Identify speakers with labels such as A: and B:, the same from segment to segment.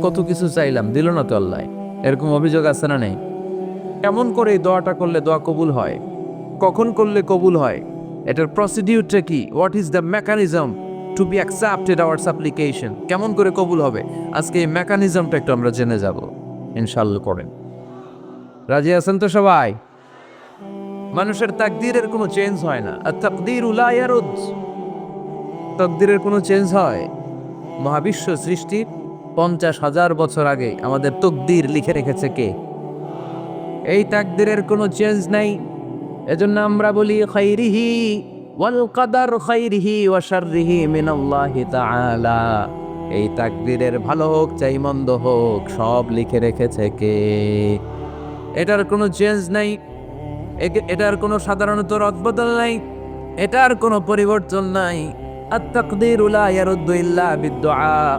A: কত কিছু চাইলাম, দিল না তো আল্লাহ। এরকম অভিযোগ আছে না নেই? কেমন করে এই দোয়াটা করলে দোয়া কবুল হয়? কখন করলে কবুল হয়? এটার প্রসিডিউরটা কি? What is the mechanism to be accepted our application কেমন করে কবুল হবে? আজকে এই মেকানিজমটা একটু আমরা জেনে যাব। ইনশাল্লাহ করেন। রাজি আছেন তো সবাই? মানুষের তাকদীরের কোনো চেঞ্জ হয় না। আর তাকদীর উলায়ারুদ তকদিরের কোনো চেঞ্জ হয়? মহাবিশ্ব সৃষ্টির পঞ্চাশ হাজার বছর আগে আমাদের তকদির লিখে রেখেছে কে? এই তাকদিরের কোনো চেঞ্জ নাই। এজন্য আমরা বলি, খাইরিহি ওয়াল কাদার খাইরিহি ওয়া শাররিহি মিনাল্লাহি তাআলা। এই তাকদিরের ভালো হোক, চাই মন্দ হোক, সব লিখে রেখেছে কে? এটার কোনো চেঞ্জ নাই। এটার কোনো সাধারণত রদবদল নাই। এটার কোনো পরিবর্তন নাই। আত্তাকদিরু লা ইয়ারুদ্দু ইল্লা বিদ্দুআ।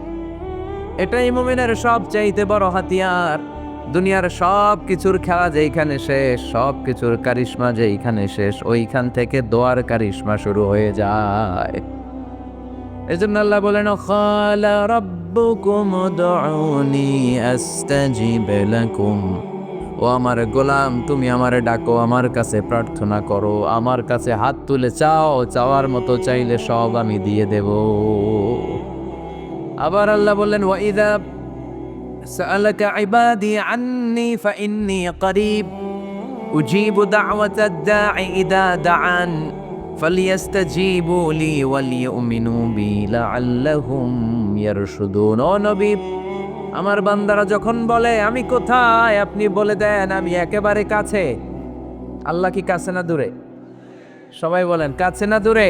A: এটাই মুমিনের সব চাইতে বড় হাতিয়ার। দুনিয়ার সব কিছুর খেলা যেইখানে শেষ সব কিছুর কারিশমা যেইখানে শেষ, ওইখান থেকে দোয়ার কারিশমা শুরু হয়ে যায়। এজন্য আল্লাহ বলেন, খালা রাব্বুকুম উদউনি, আস্তাজিব লাকুম। ও আমার গোলাম, তুমি আমারে ডাকো, আমার কাছে প্রার্থনা করো, আমার কাছে হাত তুলে চাও, চাওয়ার মতো চাইলে সব আমি দিয়ে দেব। আবার আল্লাহ বললেন ওয়াইদা সালাকা ইবাদি আন্নি ফা ইন্নি করিব। উজিবু দাওয়াতা দাঈ ইদা দাআন, ফালিয়াস্তাজিবু লি ওয়ালিউমিনু বি লাআল্লাহুম ইয়ারশুদুন। ও নবী, আমার বান্দারা যখন বলে, আমি কোথায়? আপনি বলে দেন, আমি একেবারে কাছে। আল্লাহ কি কাছে না দূরে? সবাই বলেন, কাছে না দূরে?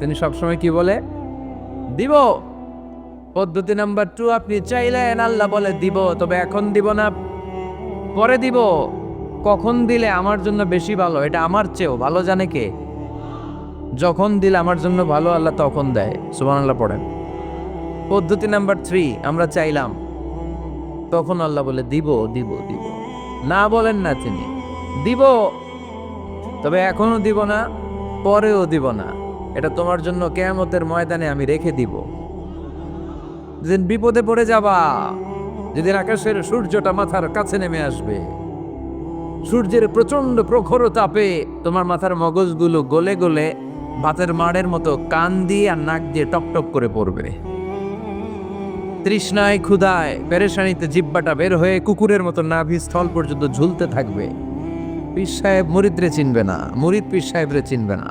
A: তিনি সবসময় কি বলে? দিব। পদ্ধতি নাম্বার টু আপনি চাইলেন আল্লাহ বলে দিব, তবে এখন দিব না, পরে দিব। কখন দিলে আমার জন্য বেশি ভালো? এটা আমার চেয়েও ভালো, জানে কে? যখন দিলে আমার জন্য ভালো, আল্লাহ তখন দেয়। সুমান আল্লাহ পড়েন। পদ্ধতি নাম্বার থ্রি আমরা চাইলাম, তখন আল্লাহ বলে দিব দিব দিব। না বলেন না তিনি। দিব, তবে এখনও দিব না, পরেও দিব না। এটা তোমার জন্য কেয়ামতের ময়দানে আমি রেখে দিব। যেদিন বিপদে পড়ে যাবা, যেদিন আকাশের সূর্যটা মাথার কাছে নেমে আসবে, সূর্যের প্রচণ্ড প্রখর তাপে তোমার মাথার মগজগুলো গলে গলে ভাতের মাড়ের মতো কান দিয়ে আর নাক দিয়ে টকটক করে পড়বে। তৃষ্ণায় ক্ষুধায় পেরেশানিতে জিব্বাটা বের হয়ে কুকুরের মতো নাভি স্থল পর্যন্ত ঝুলতে থাকবে। পীর সাহেব মুরিদরে চিনবে না, মুরিদ পীর সাহেবরে চিনবে না।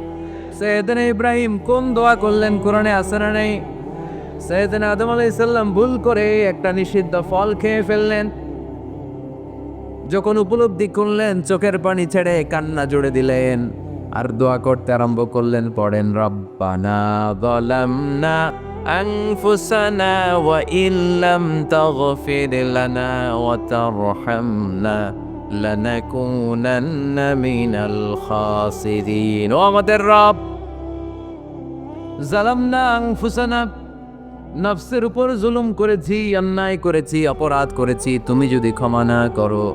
A: সৈয়দনা ইব্রাহিম কোন দোয়া করলেন কোরআনে আছে না নাই সৈয়দনা আদম আলাইহিস সালাম ভুল করে একটা নিষিদ্ধ ফল খেয়ে ফেললেন যখন উপলব্ধি করলেন চোখের পানি ছেড়ে কান্না জুড়ে দিলেন আর দোয়া করতে আরম্ভ করলেন পড়েন রব্বানা যালামনা أنفسنا وإن لم تغفر لنا وترحمنا لنكونن من الخاسرين ও আমাদের রব জালামনা আনফুসানা নফসের উপর জুলুম করেছি, অন্যায় করেছি, অপরাধ করেছি, তুমি যদি ক্ষমা না করো,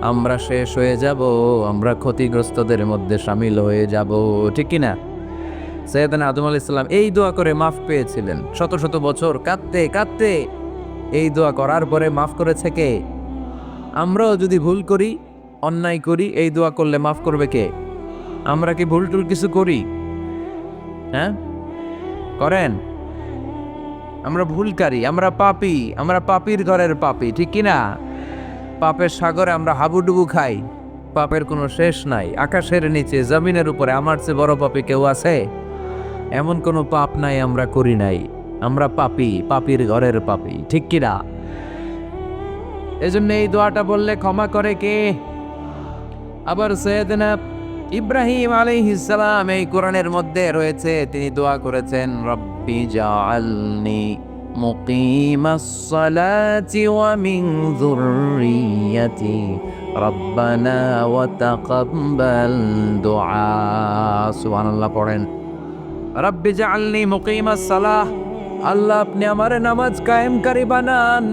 A: আমরা শেষ হয়ে যাব, আমরা ক্ষতিগ্রস্তদের মধ্যে সামিল হয়ে যাব, ঠিক কি না সৈয়দান আদম আলাইহিস সালাম এই দোয়া করে মাফ পেয়েছিলেন। শত শত বছর কাঁদতে কাঁদতে এই দোয়া করার পরে মাফ করেছে কে? আমরাও যদি ভুল করি, অন্যায় করি, এই দোয়া করলে মাফ করবে কে? আমরা কি ভুল টুল কিছু করি? হ্যাঁ? করেন? আমরা ভুলকারী, আমরা পাপি, আমরা পাপির ঘরের পাপী, ঠিক কি না পাপের সাগরে আমরা হাবুডুবু খাই, পাপের কোনো শেষ নাই, আকাশের নিচে, জমিনের উপরে, আমার চেয়ে বড় পাপি কেউ আছে? এমন কোনো পাপ নাই আমরা করি নাই, আমরা পাপি, পাপির ঘরের পাপি, ঠিক কি না এজন্য এই দোয়াটা বললে ক্ষমা করে কে? আবার সৈয়দনা ইব্রাহিম আলাইহিস সালাম এই কোরআনের মধ্যে রয়েছে, তিনি দোয়া করেছেন, রব্বি জাআলনি মুকিমাস সালাতি ওয়া মিন যুররিয়াতি, রব্বানা ওয়া তাকাব্বাল দুআ। সুবহানাল্লাহ পড়েন, রব্বি জাআলনি মুকিমাস সালাহ আল্লাহ আপনি আমার নামাজ কায়েমকারী বানান।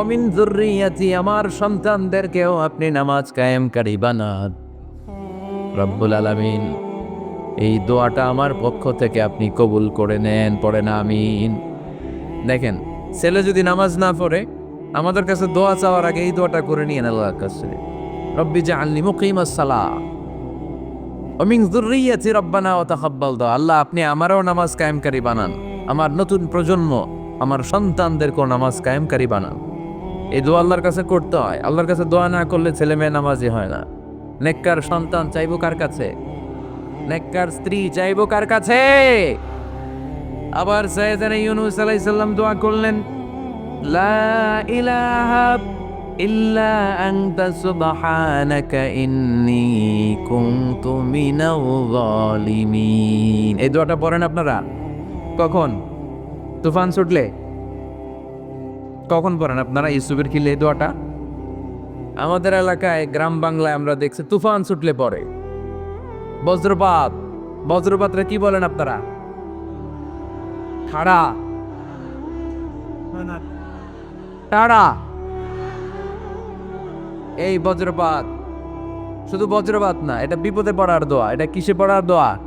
A: অমিন জুররিয়াতি আমার সন্তানদেরকেও আপনি নামাজ কায়েমকারী বানান। রব্বুল আলামিন, এই দোয়াটা আমার পক্ষ থেকে আপনি কবুল করে নেন, পড়ে না, আমিন। দেখেন, ছেলে যদি নামাজ না পড়ে, আমাদের কাছে দোয়া চাওয়ার আগে এই দোয়াটা করে নিয়ে আল্লাহর কাছে। রব্বি জাআলনি মুকিমাস সালাহ অমিন যুররিয়াতি রব্বানা ওয়া তাকাব্বাল দাও আল্লাহ, আপনি আমারও নামাজ কায়েমকারী বানান। আমার নতুন প্রজন্ম, আমার সন্তানদেরকেও নামাজ কায়েমকারী বানান। এই দোয়া আল্লাহর কাছে করতে হয়। আল্লাহর কাছে দোয়া না করলে ছেলে মেয়ে নামাজি হয় না। নেককার সন্তান চাইব কার কাছে? নেককার স্ত্রী চাইব কার কাছে? আবার সৈয়দানা ইউনুস আলাইহিস সালাম দোয়া করলেন, লা ইলাহা ইল্লা আনতা সুবহানাকা ইন্নী কুনতু মিনাল জালিমিন এই দোয়াটা পড়েন আপনারা? কখন? তুফান ছুটলে? কখন পড়েন আপনারা ইউসুফের খিলে দোয়াটা? আমাদের এলাকায় গ্রাম বাংলায় আমরা দেখছি তুফান ছুটলে পড়ে বজ্রপাত। বজ্রপাতরা কি বলেন আপনারা? ঠাড়া টাড়া। এই বজ্রপাত। শুধু বজ্রপাত না, এটা বিপদে পড়ার দোয়া, এটা কিসে পড়ার দোয়া?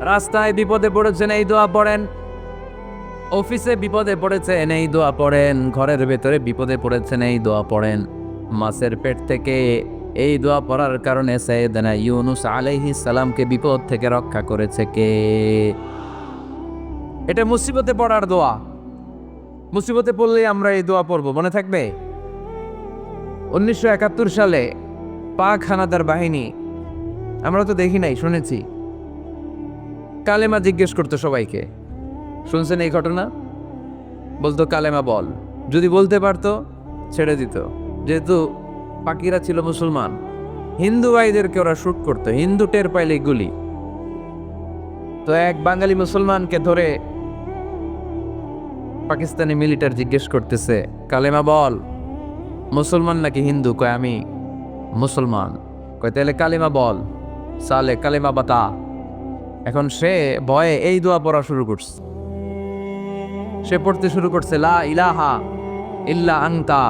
A: রাস্তায় বিপদে পড়েছেন, এই দোয়া পড়েন। অফিসে বিপদে পড়েছেন, এই দোয়া পড়েন। ঘরের ভেতরে বিপদে পড়েছেন, এই দোয়া পড়েন। মাছের পেট থেকে এই দোয়া পড়ার কারণে সৈয়দনা ইউনুস আলাইহিস সালামকে বিপদ থেকে রক্ষা করেছে কে? এটা মুসিবতে পড়ার দোয়া। মুসিবতে পড়লেই আমরা এই দোয়া পড়ব, মনে থাকবে? উনিশশো একাত্তর সালে পাক হানাদার বাহিনী, আমরা তো দেখি নাই, শুনেছি। কালেমা জিজ্ঞেস করতো সবাইকে, শুনছেন এই ঘটনা? বলতো, কালেমা বল। যদি বলতে পারতো, ছেড়ে দিত। যেহেতু পাকিরা ছিল মুসলমান, হিন্দু ভাইদেরকে ওরা শুট করতো, হিন্দু টের পাইলে গুলি। তো এক বাঙালি মুসলমানকে ধরে পাকিস্তানি মিলিটার জিজ্ঞেস করতেছে, কালেমা বল, মুসলমান নাকি হিন্দু? কয়, আমি মুসলমান। কয়, তাহলে কালেমা বল, সালে কালেমা বাতা। এখন সে ভয়ে এই দোয়া পড়া শুরু করছে। সে পড়তে শুরু করছে, লা ইলাহা ইল্লা আংতা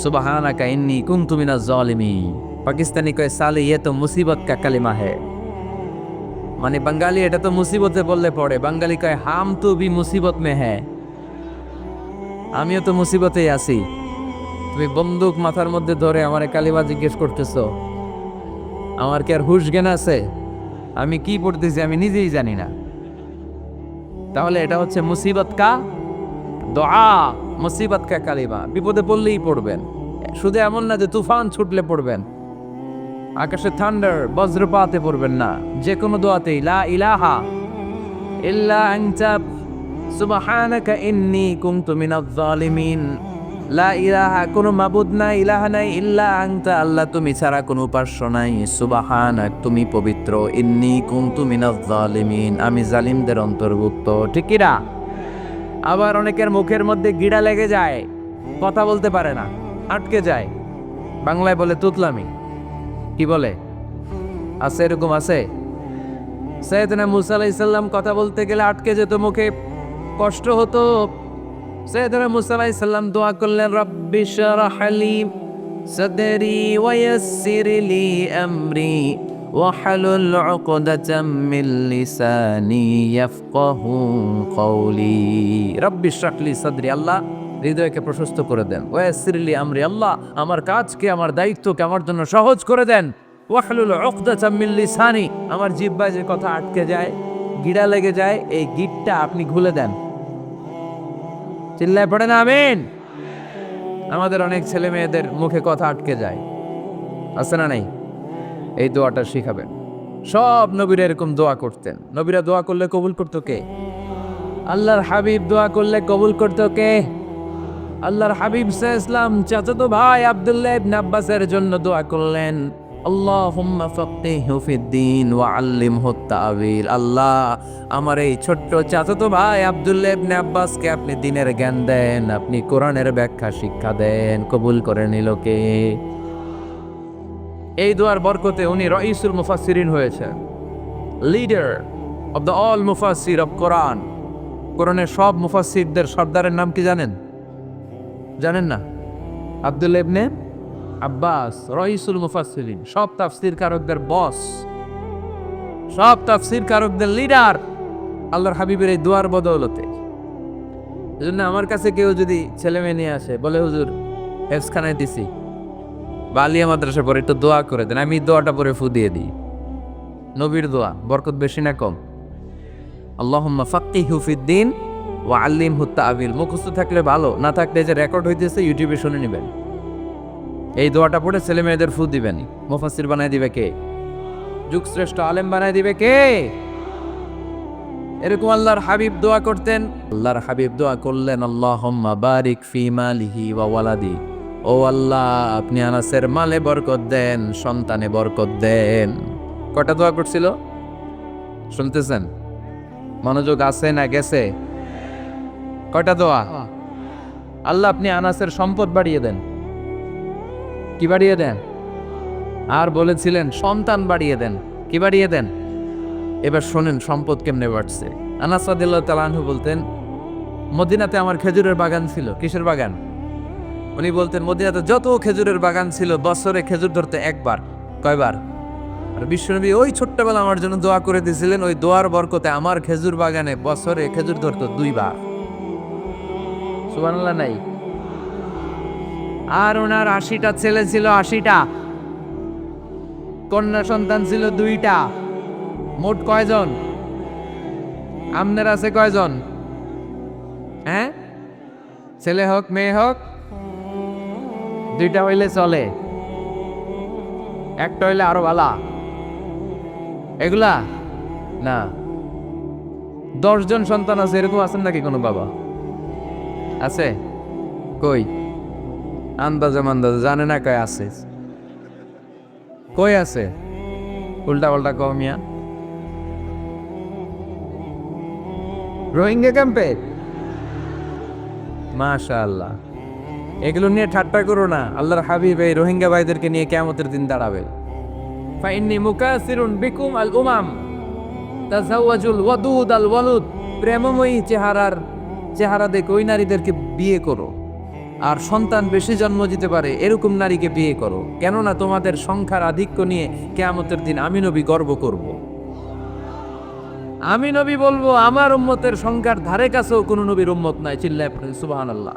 A: সুবাহানাকা ইন্নি কুনতু মিনাজ জালিমিন পাকিস্তানি কয়, সালে ইয়ে তো মুসিবত কা কালিমা है মানে বাঙালি, এটা তো মুসিবতে বললে পড়ে। বাঙালি কয়, হাম তো বি মুসিবত মে হ্যাঁ আমিও তো মুসিবতেই আছি। তুমি বন্দুক মাথার মধ্যে ধরে আমার কালিমা জিজ্ঞেস করতেছো। আমার কি আর হুশ জ্ঞান আছে? আমি কি পড়তেছি আমি নিজেই জানি না। তাহলে এটা হচ্ছে মুসিবত কা দোয়া। মুসিবত কা কালিমা, বিপদে পড়লেই পড়বেন। শুধু এমন না যে তুফান ছুটলে পড়বেন। আকাশে থান্ডার বজ্রপাতে পড়বেন না। যে কোনো দোয়াতেই, লা ইলাহা ইল্লা আনতা, সুবহানাকা ইন্নী কুনতু মিনাজ জালিমিন লা ইলাহা, কোনো মাবুদ নাই, ইলাহা নাই, ইল্লা আনতা, আল্লাহ তুমি ছাড়া কোনো উপাস্য নাই। সুবহানাক, তুমি পবিত্র, ইন্নী কুনতু মিনাজ জালিমিন আমি জালিমদের অন্তর্ভুক্ত। ঠিক না? আবার অনেকের মুখের মধ্যে গিড়া লেগে যায়, কথা বলতে পারে না, আটকে যায়। বাংলায় বলে তুতলামি। কি বলে? আছে, এরকম আছে? সৈয়দনা মুসা আলাইসাল্লাম কথা বলতে গেলে আটকে যেত মুখে, কষ্ট হতো। সৈয়দনা মুসা আলাইসাল্লাম দোয়া করলেন, রব্বি শরহ লি সদরি ওয়ায়াসসির লি আমরি। واحلل عقدة من لساني يفقه قولي رب اشرح لي صدري আল্লাহ হৃদয়কে প্রশস্ত করে দেন ওয়াসিরলি আমরি আল্লাহ আমার কাজকে আমার দায়িত্বকে আমার জন্য সহজ করে দেন ওয়াহলুল উকদাতাম মিন লিসানি আমার জিহ্বায় যে কথা আটকে যায় গিড়া লেগে যায় এই গিটটা আপনি খুলে দেন চিল্লায় পড়ে না আমিন আমাদের অনেক ছেলে মেয়েদের মুখে কথা আটকে যায় আছে না নাই এই দোয়াটা শিখাবেন। সব নবীরা এরকম দোয়া করতেন। নবীরা দোয়া করলে কবুল করতো কে? আল্লাহর হাবিব দোয়া করলে কবুল করতো কে? আল্লাহর হাবিব ইসলাম চাচাতো ভাই আব্দুল্লাহ ইবনে আব্বাসের জন্য দোয়া করলেন, আল্লাহুম্মা ফাক্কিহু ফিদ্দিন ওয়া আল্লিমহু তা'ওয়িল আল্লাহ, আমার এই ছোট্ট চাচাতো ভাই আব্দুল্লাহ ইবনে আব্বাসকে আপনি দিনের জ্ঞান দেন, আপনি কোরআনের ব্যাখ্যা শিক্ষা দেন, কবুল করে নিল কে? এই দোয়ার বরকতে উনি রইসুল মুফাসসিরিন হয়েছেন। লিডার অব দ্য অল মুফাসসির অফ কোরআন কোরআনের সব মুফাসসিরদের সর্দারের নাম কি জানেন? জানেন না? আব্দুল ইবনে আব্বাস, রইসুল মুফাসসিরিন, সব তাফসির কারকদের বস সব তাফসির কারকদের লিডার আল্লাহর হাবিবের এই দোয়ার বদৌলতে। এজন্য আমার কাছে কেউ যদি ছেলে মেয়ে নিয়ে আসে, বলে, হুজুর হেফসখানায় দিছি। বা আলিয়া মাদ্রাসা পরে একটু দোয়া করে দেন, আমি দোয়াটা পরে ফু দিয়ে দিই। নবীর দোয়া, বরকত বেশি না কম। আল্লাহুম্মা ফাক্কিহু ফিদ্দিন ওয়া আল্লিমহু তাআবিল। মুখস্থ থাকলে ভালো, না থাকলে যে রেকর্ড হইতেছে, ইউটিউবে শুনে নেবেন। এই দোয়াটা পড়ে ছেলে মেয়েদের ফু দিবেন। মুফাসসির বানায় দিবে কে? যুগশ্রেষ্ঠ আলেম বানায় দিবে কে? এরকম আল্লাহর হাবিব দোয়া করতেন। আল্লাহর হাবিব দোয়া করলেন, আল্লাহুম্মা বারিক ফি মালিহি ওয়া ওয়ালাদি। ও আল্লাহ, আপনি আনাসের মালে বরকত দেন, সন্তানে বরকত দেন। কটা দোয়া করছিল? শুনতেছেন? মনোযোগ আছে না গেছে? কয়টা দোয়া? আল্লাহ, আপনি আনাসের সম্পদ বাড়িয়ে দেন। কি বাড়িয়ে দেন? আর বলেছিলেন, সন্তান বাড়িয়ে দেন। কি বাড়িয়ে দেন? এবার শোনেন, সম্পদ কেমনে বাড়ছে। আনাস বলতেন, মদিনাতে আমার খেজুরের বাগান ছিল। কিসের বাগান? উনি বলতেন, মদিনাতে যত খেজুরের বাগান ছিল, বছরে খেজুর ধরতে একবার, কয়বার? আর বিশ্বনবী ওই ছোট্টবেলা আমার জন্য দোয়া করে দিয়েছিলেন, ওই দোয়ার বরকতে আমার খেজুর বাগানে বছরে খেজুর ধরতো দুইবার। সুবহানাল্লাহ, নাই। আর ওনার আশিটা ছেলে ছিল আশিটা। কন্যা সন্তান ছিল দুইটা। মোট কয়জন? আমনের আছে কয়জন? হ্যাঁ? ছেলে হোক, মেয়ে হোক? দুইটা হইলে চলে। একটা হইলে আরও ভালা এগুলা? না। দশজন সন্তান আছে, এরকম আছেন নাকি কোনো বাবা? আছে? কই? আন্দাজে মান্দাজে, জানে না কয় আছে। কই আছে? উল্টা পাল্টা কমিয়া রোহিঙ্গা ক্যাম্পে? মাশাআল্লাহ। এগুলো নিয়ে ঠাট্টা করো না। আল্লাহর হাবিব এই রোহিঙ্গা ভাইদেরকে নিয়ে কেমতের দিন দাঁড়াবে ফাইন্নি মুকাসিরুন বিকুম আল উমাম, তাজাওয়াজুল ওয়াদুদ আল ওয়ালুদ, প্রেমময়ী চেহারার চেহারা দেখে ওই নারীদেরকে বিয়ে করো? আর সন্তান বেশি জন্ম দিতে পারে, এরকম নারীকে বিয়ে করো। কেননা তোমাদের সংখ্যার আধিক্য নিয়ে কেয়ামতের দিন আমি নবী গর্ব করব। আমি নবী বলব, আমার উম্মতের সংখ্যার ধারে কাছেও কোনো নবীর উম্মত নাই, চিল্লায় সুবাহান আল্লাহ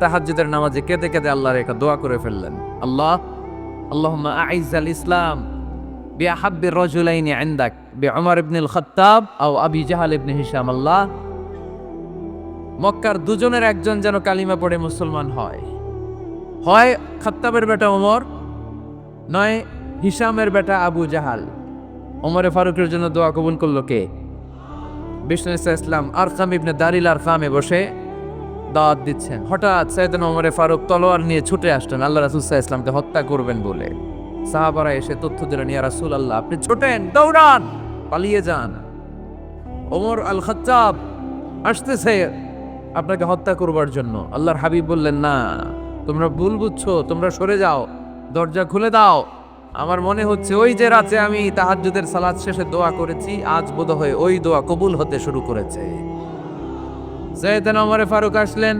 A: তাহাজ্জুদের নামাজে কেঁদে কেঁদে আল্লাহর একটা দোয়া করে ফেললেন। আল্লাহ, আল্লাহুম্মা আইজ আল ইসলাম বিআহাব্বির রাজুলাইনি ইনদাক বিউমর ইবনুল খাত্তাব আও আবি জাহাল ইবনে হিশাম। আল্লাহ, মক্কার দুজনের একজন যেন কালিমা পড়ে মুসলমান হয়। হয় খাত্তাবের বেটা ওমর নয় হিসামের বেটা আবু জাহাল। ওমরে ফারুকের জন্য দোয়া কবুল করল কে? বিষ্ণু ইসা ইসলাম আরকাম ইবনে দারিল আর ফামে বসে দাওয়াত দিচ্ছেন। হঠাৎ সৈয়দন ওমরে ফারুক তলোয়ার নিয়ে ছুটে আসলেন। আল্লাহ রাসুল সাহা ইসলামকে হত্যা করবেন বলে। সাহাবারা এসে তথ্য দিলেন, ইয়া রাসুল আল্লাহ আপনি ছোটেন, দৌড়ান, পালিয়ে যান। ওমর আল খত্তাব আসতেছে আপনাকে হত্যা করবার জন্য। আল্লাহর হাবিব বললেন, না, তোমরা ভুল বুঝছ, তোমরা সরে যাও, দরজা খুলে দাও। আমার মনে হচ্ছে ওই যে রাতে আমি তাহাজ্জুদের সালাত শেষে দোয়া করেছি, আজ বোধ হয় ওই দোয়া কবুল হতে শুরু করেছে। জয়দেন অমরে ফারুক আসলেন,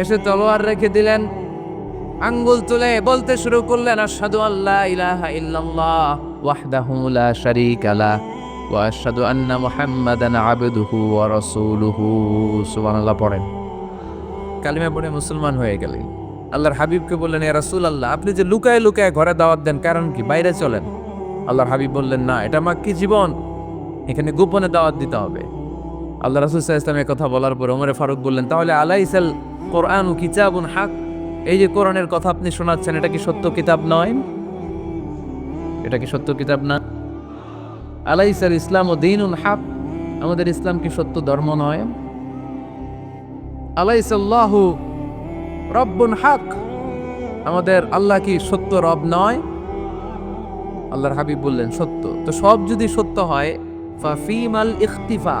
A: এসে তলোয়ার রেখে দিলেন, আঙ্গুল তুলে বলতে শুরু করলেন, আশহাদু আল্লাহ ইলাহা ইল্লাল্লাহ ওয়াহদাহু লা শারীকা লাহ ওয়া আশহাদু আন্না মুহাম্মাদান আবদুহু ওয়া রাসূলুহু। সুবহানাল্লাহ পড়েন। কালিমা পড়ে মুসলমান হয়ে গেলেন। আল্লাহর হাবিবকে বললেন, ইয়া রাসূলুল্লাহ, আপনি যে লুকায় লুকায় ঘরে দাওয়াত দেন, কারণ কি? বাইরে চলেন। আল্লাহর হাবিব বললেন, না, এটা মাক্কি জীবন। এখানে গোপনে দাওয়াত দিতে হবে। আল্লাহ রাসুল ইসলামের কথা বলার পর ওমরে ফারুক বললেন, তাহলে আলাইসাল কোরআন কিতাবুন হাক? এই যে কোরআনের কথা আপনি শোনাচ্ছেন, এটা কি সত্য কিতাব নয়? এটা কি সত্য কিতাব না? আলাইসাল ইসলাম ও দিন হাক? আমাদের ইসলাম কি সত্য ধর্ম নয়? আলাইসাল্লাহু রব্বুন হাক? আমাদের আল্লাহ কি সত্য রব নয়? আল্লাহর হাবিব বললেন, সত্য। তো সব যদি সত্য হয়, ফাফিমাল ইখতিফা।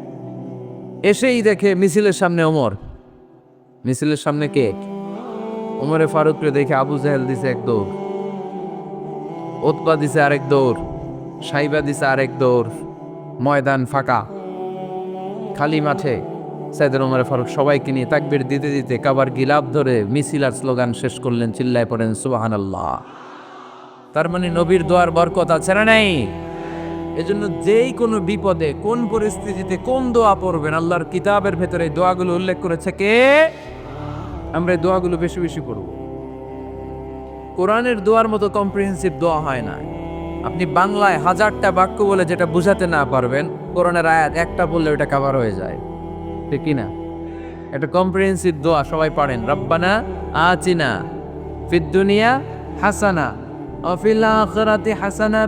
A: এসেই দেখে মিছিলের সামনে ওমর। মিছিলের সামনে কে? ওমরে ফারুককে দেখে আবু জাহেল দিছে এক দৌড়। ওতবা দিছে আরেক দৌড়। সাইবা দিছে আরেক দৌড়। ময়দান ফাঁকা। খালি মাঠে। সাইদুল ওমরে ফারুক সবাইকে নিয়ে তাকবির দিতে দিতে কাবার গিলাপ ধরে মিছিল আর স্লোগান শেষ করলেন, চিল্লায় পড়েন সুবাহান আল্লাহ তার মানে নবীর দোয়ার বরকত আছে না নাই? এজন্য যেই কোনো বিপদে, কোন পরিস্থিতিতে, কোন দোয়া পড়বেন, আল্লাহর কিতাবের ভেতরে দোয়াগুলো উল্লেখ করেছে কে? আমরা এই দোয়াগুলো বেশি বেশি পড়ব। কোরআনের দোয়ার মতো কম্প্রিহেন্সিভ দোয়া হয় না। আপনি বাংলায় হাজারটা বাক্য বলে যেটা বুঝাতে না পারবেন, কোরআনের আয়াত একটা বললে ওটা কাভার হয়ে যায়। ঠিক কি না একটা কম্প্রিহেন্সিভ দোয়া, সবাই পারেন। রব্বানা আচিনা ফিদ দুনিয়া হাসানা, অফিল আখিরাতি হাসানা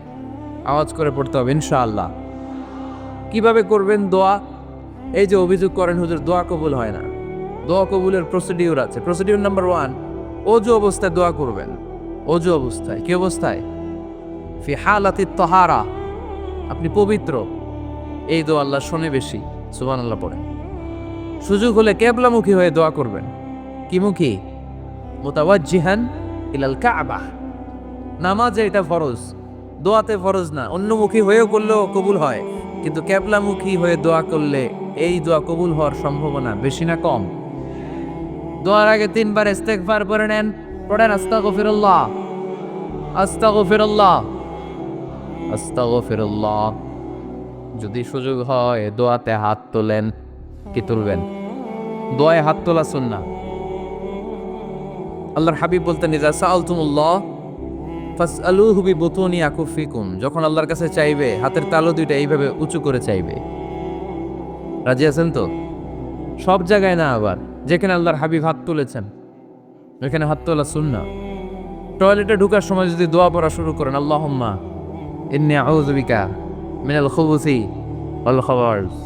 A: আওয়াজ করে পড়তে হবে, ইনশাআল্লাহ। কীভাবে করবেন দোয়া? এই যে অভিযোগ করেন হুজুর, দোয়া কবুল হয় না। দোয়া কবুলের প্রসিডিউর আছে। প্রসিডিউর নাম্বার ওয়ান অজু অবস্থায় দোয়া করবেন। অজু অবস্থায়, কি অবস্থায়? ফি হালাতি তহারা, আপনি পবিত্র। এই দোয়া আল্লাহ শোনে বেশি সুবান আল্লাহ পড়ে। সুযোগ হলে কেবলামুখী হয়ে দোয়া করবেন। কি মুখী মোতাবাজিহান ইলাল কাবা। নামাজে এটা ফরজ। দোয়াতে ফরজ না, অন্যমুখী হয়েও করলেও কবুল হয়। কিন্তু ক্যাবলামুখী হয়ে দোয়া করলে এই দোয়া কবুল হওয়ার সম্ভাবনা বেশি না কম। দোয়ার আগে তিনবার ইস্তেগফার পড়ে নেন, পড়েন আস্তাগফিরুল্লাহ। আস্তাগফিরুল্লাহ। আস্তাগফিরুল্লাহ। যদি সুযোগ হয় দোয়াতে হাত তোলেন, কি তুলবেন? দোয়ায় হাত তোলা শুন না আল্লাহর হাবিব বলতেন ইজা সাআলতুমুল্লাহ ফাসআলুহু বিবুতুনি আকুফিকুম যখন আল্লাহর কাছে চাইবে, হাতের তালু দুইটা এইভাবে উঁচু করে চাইবে। রাজি আছেন তো? সব জায়গায় না আবার, যেখানে আল্লাহর হাবিব হাত তুলেছেন, ওইখানে হাত তোলা সুন্না টয়লেটে ঢুকার সময় যদি দোয়া পড়া শুরু করেন, আল্লাহুম্মা ইন্নী আউযু বিকা মিনাল খুবুসি খাবারস।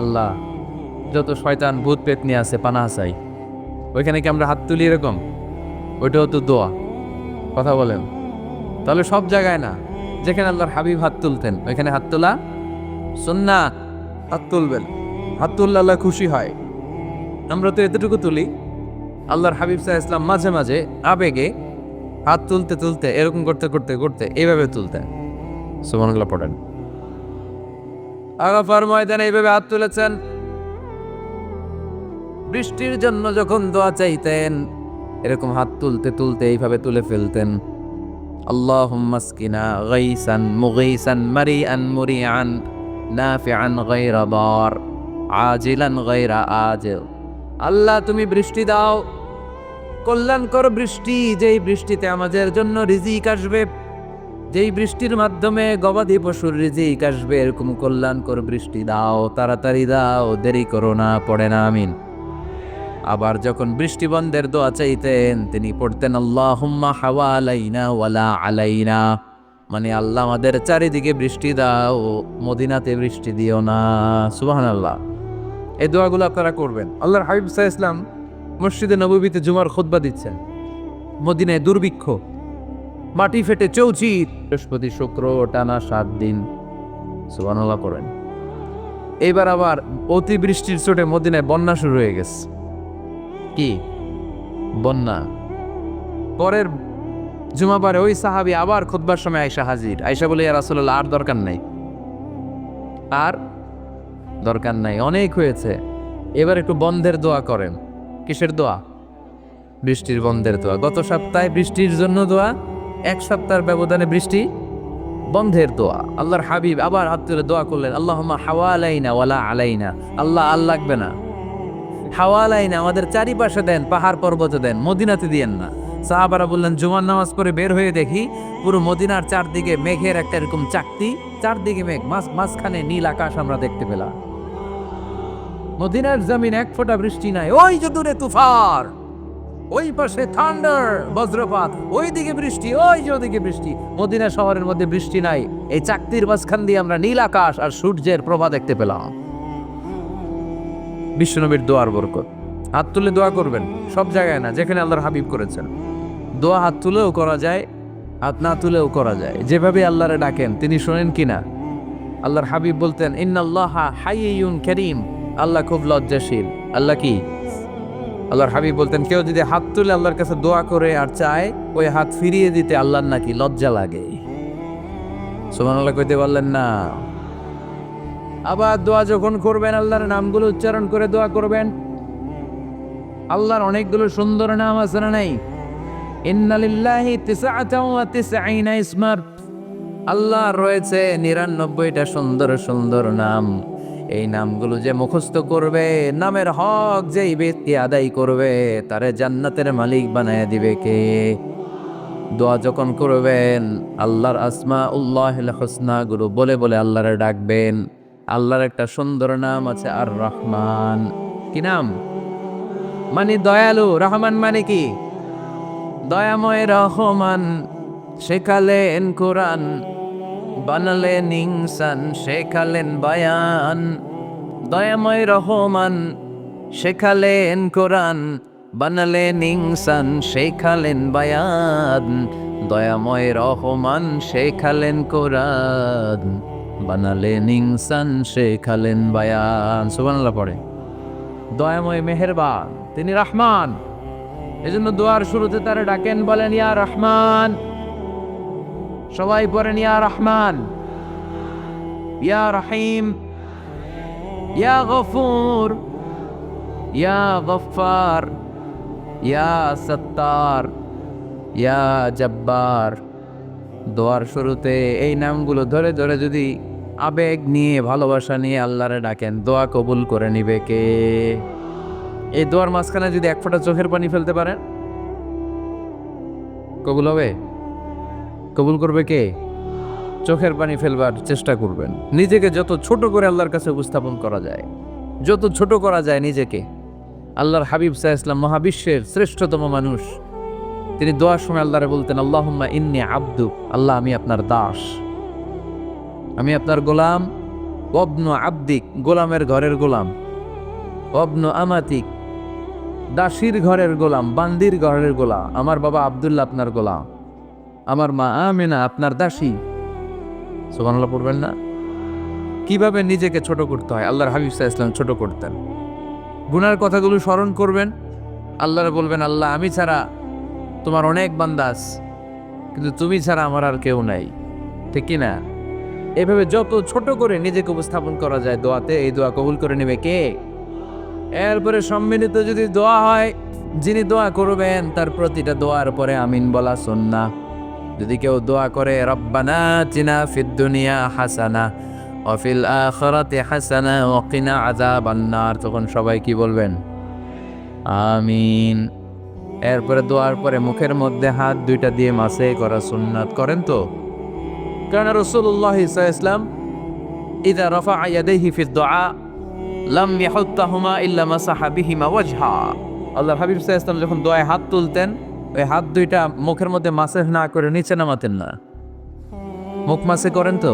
A: আল্লাহ, যত শয়তান ভূত পেতনি আছে পানা চাই। ওইখানে কি আমরা হাত তুলি এরকম? ওইটাও তো দোয়া। কথা বলেন। তাহলে সব জায়গায় না, যেখানে আল্লাহর হাবিব হাত তুলতেন, ওইখানে হাত তোলা সুন্না। হাত তুলবেন, হাত তুললে আল্লাহ খুশি হয়। আমরা তো এতটুকু তুলি, আল্লাহর হাবিব সাহা ইসলাম মাঝে মাঝে আবেগে হাত তুলতে তুলতে, এরকম করতে করতে করতে এইভাবে তুলতেন। সুমানুল্লাহ পড়েন। আগাফার ময়দানে এইভাবে হাত তুলেছেন। বৃষ্টির জন্য যখন দোয়া চাইতেন এরকম হাত তুলতে তুলতে এইভাবে তুলে ফেলতেন। আল্লাহ মাসকিনা গাইসান মুগাইসান মারিআন মুরিআন নাফিআন গায়রা দার আজিলান গায়রা আজিল। আল্লাহ তুমি বৃষ্টি দাও। কল্যাণকর বৃষ্টি যেই বৃষ্টিতে আমাদের জন্য রিজিক আসবে, যেই বৃষ্টির মাধ্যমে গবাদি পশুর রিজিক আসবে, এরকম কল্যাণকর বৃষ্টি দাও, তাড়াতাড়ি দাও, দেরি করো না, পড়ে না, আমিন। আবার যখন বৃষ্টি বন্ধের দোয়া চাইতেন, তিনি পড়তেন, আল্লাহুম্মা হাওয়া আলাইনা ওয়ালা আলাইনা। মানে আল্লাহ আমাদের চারিদিকে বৃষ্টি দাও, মদিনাতে বৃষ্টি দিও না। সুবাহান আল্লাহ এই দোয়াগুলো আপনারা করবেন। আল্লাহর হাবিব সাহা ইসলাম মসজিদে নবীতে জুমার খোদবা দিচ্ছেন। মদিনায় দুর্ভিক্ষ, মাটি ফেটে চৌচির। বৃহস্পতি, শুক্র, টানা সাত দিন। সুবহানাল্লাহ করেন। এইবার আবার অতিবৃষ্টির চোটে মদিনায় বন্যা শুরু হয়ে গেছে। কি? বন্যা। পরের জুমাবারে ওই সাহাবি আবার খুতবার সময় আয়সা হাজির। আয়সা বলে, ইয়া রাসূলুল্লাহ, আর দরকার নাই। আর দরকার নাই, অনেক হয়েছে। এবার একটু বন্ধের দোয়া করেন। কিসের দোয়া? বৃষ্টির বন্ধের দোয়া। গত সপ্তাহে বৃষ্টির জন্য দোয়া, এক সপ্তাহের ব্যবধানে বৃষ্টি, বন্ধের দোয়া। আল্লাহর হাবিব আবার হাত তুলে দোয়া করলেন আল্লাহ হাওয়া আলাইনা ওয়ালা আলাইনা। আল্লাহ আল লাগবে না। হাওয়া আলাইনা আমাদের চারিপাশে দেন, পাহাড় পর্বতে দেন, মদিনাতে দিয়েন না। সাহাবারা বললেন, জুমার নামাজ পরে বের হয়ে দেখি, পুরো মদিনার চারদিকে মেঘের একটা এরকম চাকতি, চারদিকে মেঘ, মাঝ মাঝখানে নীল আকাশ আমরা দেখতে পেলাম। মদিনার জমিন এক ফোঁটা বৃষ্টি নাই, ওই যে দূরে তুফার ওই পাশে থান্ডার, বজ্রপাত ওই দিকে বৃষ্টি, ওই যে ওদিকে বৃষ্টি। মদিনা শহরের মধ্যে বৃষ্টি নাই, এই চাকতির মাঝখান দিয়ে আমরা নীল আকাশ আর সূর্যের প্রভা দেখতে পেলাম। বিশ্বনবীর দোয়ার বরকত। হাত তুলে দোয়া করবেন, সব জায়গায় না, যেখানে আল্লাহর হাবিব করেছেন। দোয়া হাত তুলেও করা যায়, হাত না তুলেও করা যায়। যেভাবে আল্লাহরে ডাকেন, তিনি শোনেন কিনা আল্লাহর হাবিব বলতেন, ইন্নাল্লাহ হাইয়ুন করিম। আল্লাহ খুব লজ্জাশীল। আল্লাহ কি? আল্লাহর হাবিব বলতেন, কেউ যদি হাত তুলে আল্লাহর কাছে দোয়া করে আর চায়, ওই হাত ফিরিয়ে দিতে আল্লাহর নাকি লজ্জা লাগে। সোমান আল্লাহ কইতে পারলেন না। আবার দোয়া যখন করবেন, আল্লাহর নামগুলো উচ্চারণ করে দোয়া করবেন। আল্লাহর অনেকগুলো সুন্দর নাম আছে না নাই? ইন্নালিল্লাহি তিসআতাও ওয়া তিসঈনা ইসমার। আল্লাহ রয়েছে নিরানব্বইটা সুন্দর সুন্দর নাম। এই নামগুলো যে মুখস্থ করবে, নামের হক যেই ব্যক্তি আদায় করবে, তারে জান্নাতের মালিক বানায় দিবে কে? দোয়া যখন করবেন, আল্লাহর আসমা উল্লাহ হোসনা গুরু বলে বলে আল্লাহরে ডাকবেন। আল্লাহর একটা সুন্দর নাম আছে আর রহমান কি নাম? মানে দয়ালু। রহমান মানে কি? দয়াময় রহমান, শেখালেন কোরআন, বানালেন ইনসান, শেখালেন বায়ান। দয়াময় রহমান, শেখালেন কোরআন, বানালেন ইনসান, শেখালেন বায়ান। দয়াময় রহমান, শেখালেন কোরআন। বানালেন ইনসান শেখালেন বায়ান। সুবহানাল্লাহ পড়ে। দয়াময় মেহেরবান, তিনি রহমান। এজন্য দোয়ার শুরুতে তারা ডাকেন, বলেন, ইয়া রহমান। সবাই পড়েন, ইয়া রহমান। ইয়া রহিম। ইয়া গফুর। ইয়া গফার ইয়া সত্তার। ইয়া জব্বার। দোয়ার শুরুতে এই নামগুলো ধরে ধরে যদি আবেগ নিয়ে, ভালোবাসা নিয়ে আল্লাহরে ডাকেন। দোয়া কবুল করে নিবে কে? এই দোয়ার মাঝখানে যদি এক ফোঁটা চোখের পানি ফেলতে পারেন। কবুল হবে? কবুল করবে কে? চোখের পানি ফেলবার চেষ্টা করবেন। নিজেকে যত ছোট করে আল্লাহর কাছে উপস্থাপন করা যায়, যত ছোট করা যায় নিজেকে। আল্লাহর হাবিব সাহা ইসলাম মহাবিশ্বের শ্রেষ্ঠতম মানুষ। তিনি দোয়ার সময় আল্লাহরে বলতেন, আল্লাহুম্মা ইন্নি আব্দু আল্লাহ আমি আপনার দাস। আমি আপনার গোলাম। অবন আব্দিক, গোলামের ঘরের গোলাম। অবন আমাতিক, দাসীর ঘরের গোলাম, বান্দির ঘরের গোলাম। আমার বাবা আব্দুল্লাহ আপনার গোলাম। আমার মা আমিনা আপনার দাসী। সুবহানাল্লাহ পড়বেন না? কীভাবে নিজেকে ছোট করতে হয়? আল্লাহর হাবিব সাহা ইসলাম ছোট করতেন। গুনার কথাগুলো স্মরণ করবেন। আল্লাহরে বলবেন, আল্লাহ, আমি ছাড়া তোমার অনেক বান্দাস কিন্তু তুমি ছাড়া আমার আর কেউ নাই। ঠিক না এভাবে যত ছোট করে নিজেকে উপস্থাপন করা যায় দোয়াতে, এই দোয়া কবুল করে নেবে কে? এরপরে সম্মিলিত যদি দোয়া হয়, যিনি দোয়া করবেন, তার প্রতিটা দোয়ার পরে আমিন বলা সুন্না। যদি কেউ দোয়া করে, রব্বানা চিনা ফিদ দুনিয়া হাসানা অফিল আখরাতে হাসানা ওকিনা আযাবান্নার। তখন সবাই কি বলবেন? আমিন। এরপরে দোয়ার পরে মুখের মধ্যে হাত দুইটা দিয়ে মাসে করা সুন্নাত করেন তো? কারণ রসুল্লাহ ইসলাম ইদা রফা ইয়াদাইহি ফি দোয়া লাম ইয়াহুত্তাহুমা ইল্লা মাসাহা বিহিমা ওয়াজহা। আল্লাহ হাবিব ইসলাম যখন দোয়ায় হাত তুলতেন, ওই হাত দুইটা মুখের মধ্যে মাসেহ না করে নিচে নামাতেন না। মুখ মাসে করেন তো?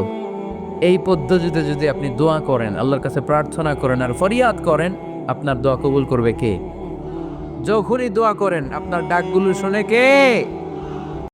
A: এই পদ্ধতিতে যদি আপনি দোয়া করেন, আল্লাহর কাছে প্রার্থনা করেন আর ফরিয়াদ করেন, আপনার দোয়া কবুল করবে কে? যখনই দোয়া করেন, আপনার ডাকগুলো শুনে কে?